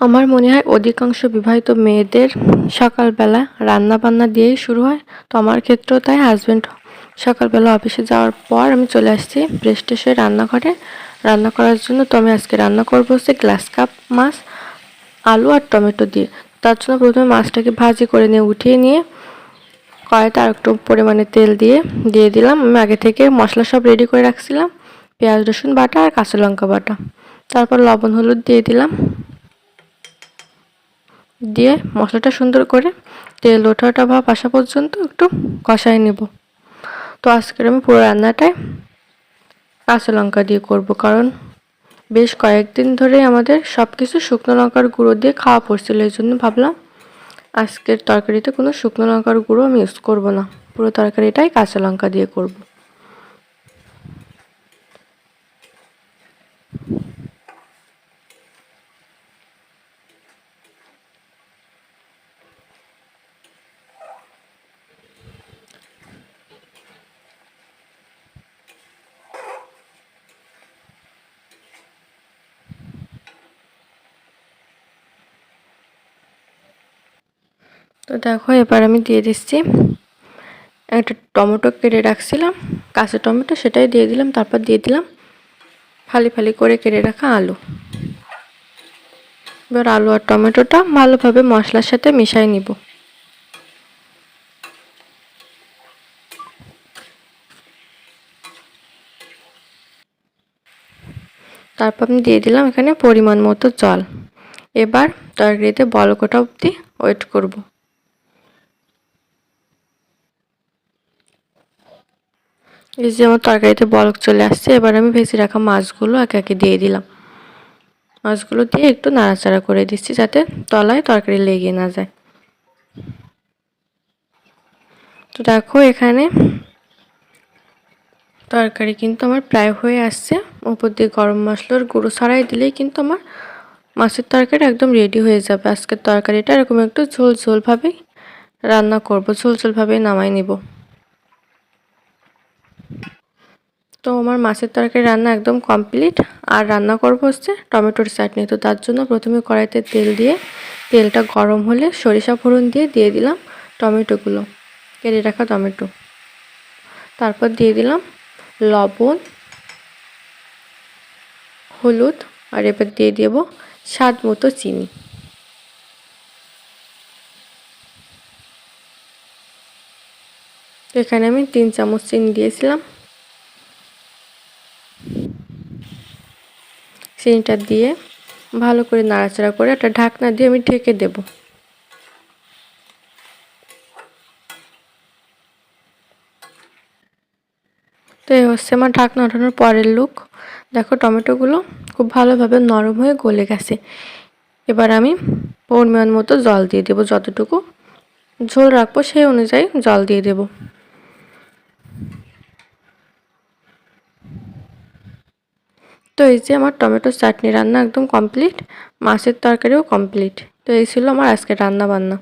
আমার মনে হয় অধিকাংশ বিবাহিত মেয়েদের সকালবেলা রান্না বান্না দিয়েই শুরু হয়। তো আমার ক্ষেত্রেও তাই হাজব্যান্ড সকালবেলা অফিসে যাওয়ার পর আমি চলে আসছি প্রেস্টেশে রান্নাঘরে। রান্না করার জন্য তো আমি আজকে রান্না করব হচ্ছে গ্লাস কাপ মাছ, আলু আর টমেটো দিয়ে। তার জন্য প্রথমে মাছটাকে ভাজি করে নিয়ে উঠিয়ে নিয়ে কড়াইতে আর একটু পরিমাণে তেল দিয়ে দিয়ে দিলাম। আমি আগে থেকে মশলা সব রেডি করে রাখছিলাম। পেঁয়াজ, রসুন বাটা আর কাঁচা লঙ্কা বাটা। তারপর লবণ, হলুদ দিয়ে দিলাম। দিয়ে মশলাটা সুন্দর করে তেল ওঠাটা ভাব আসা পর্যন্ত একটু কষাই নেব। তো আজকের আমি পুরো রান্নাটাই কাঁচা লঙ্কা দিয়ে করব কারণ বেশ কয়েকদিন ধরে আমাদের সব কিছু শুকনো লঙ্কার গুঁড়ো দিয়ে খাওয়া পড়ছিল, এই জন্য ভাবলাম আজকের তরকারিতে কোনো শুকনো লঙ্কার গুঁড়ো আমি ইউজ করব না। পুরো তরকারিটাই কাঁচা লঙ্কা দিয়ে করব। তো দেখো, এবার আমি দিয়ে দিচ্ছি। একটা টমেটো কেটে রাখছিলাম, কাঁচা টমেটো সেটাই দিয়ে দিলাম, তারপর দিয়ে দিলাম ফালি ফালি করে কেটে রাখা আলু। এবার আলু আর টমেটোটা ভালোভাবে মশলার সাথে মিশাই নিব। তারপর আমি দিয়ে দিলাম এখানে পরিমাণ মতো জল। এবার তরকারিতে বলকটা অবধি ওয়েট করব। এই যে আমার তরকারিতে বলক চলে আসছে, এবার আমি ভেজে রাখা মাছগুলো একে একে দিয়ে দিলাম। মাছগুলো দিয়ে একটু নাড়াচাড়া করে দিচ্ছি যাতে তলায় তরকারি লেগে না যায়। তো দেখো এখানে তরকারি কিন্তু আমার প্রায় হয়ে আসছে। উপর দিয়ে গরম মশলার গুঁড়ো ছাড়াই দিলেই কিন্তু আমার মাছের তরকারি একদম রেডি হয়ে যাবে। আজকের তরকারিটা এরকম একটু ঝোল ঝোলভাবেই রান্না করব, ঝোল ঝোলভাবেই নামাই নিব। তো আমার মাছের তরকারি রান্না একদম কমপ্লিট। আর রান্না করব হচ্ছে টমেটোর চাটনি। তো তার জন্য প্রথমে কড়াইতে তেল দিয়ে, তেলটা গরম হলে সরিষা ফোড়ন দিয়ে দিয়ে দিলাম টমেটোগুলো। কেটে রাখা টমেটো। তারপর দিয়ে দিলাম লবণ, হলুদ, আর এবার দিয়ে দেব স্বাদ মতো চিনি। এখানে আমি তিন চামচ চিনি দিয়েছিলাম। চিনিটা দিয়ে ভালো করে নাড়াচাড়া করে একটা ঢাকনা দিয়ে আমি ঢেকে দেব। তো এই হচ্ছে আমার ঢাকনা ওঠানোর পরের লুক দেখো টমেটোগুলো খুব ভালোভাবে নরম হয়ে গলে গেছে। এবার আমি পরিমাণ মতো জল দিয়ে দেবো। যতটুকু ঝোল রাখব সেই অনুযায়ী জল দিয়ে দেবো। তো এই যে আমার টমেটো চাটনি রান্না একদম কমপ্লিট মাছের তরকারিও কমপ্লিট তো এই ছিল আমার আজকে রান্না বান্না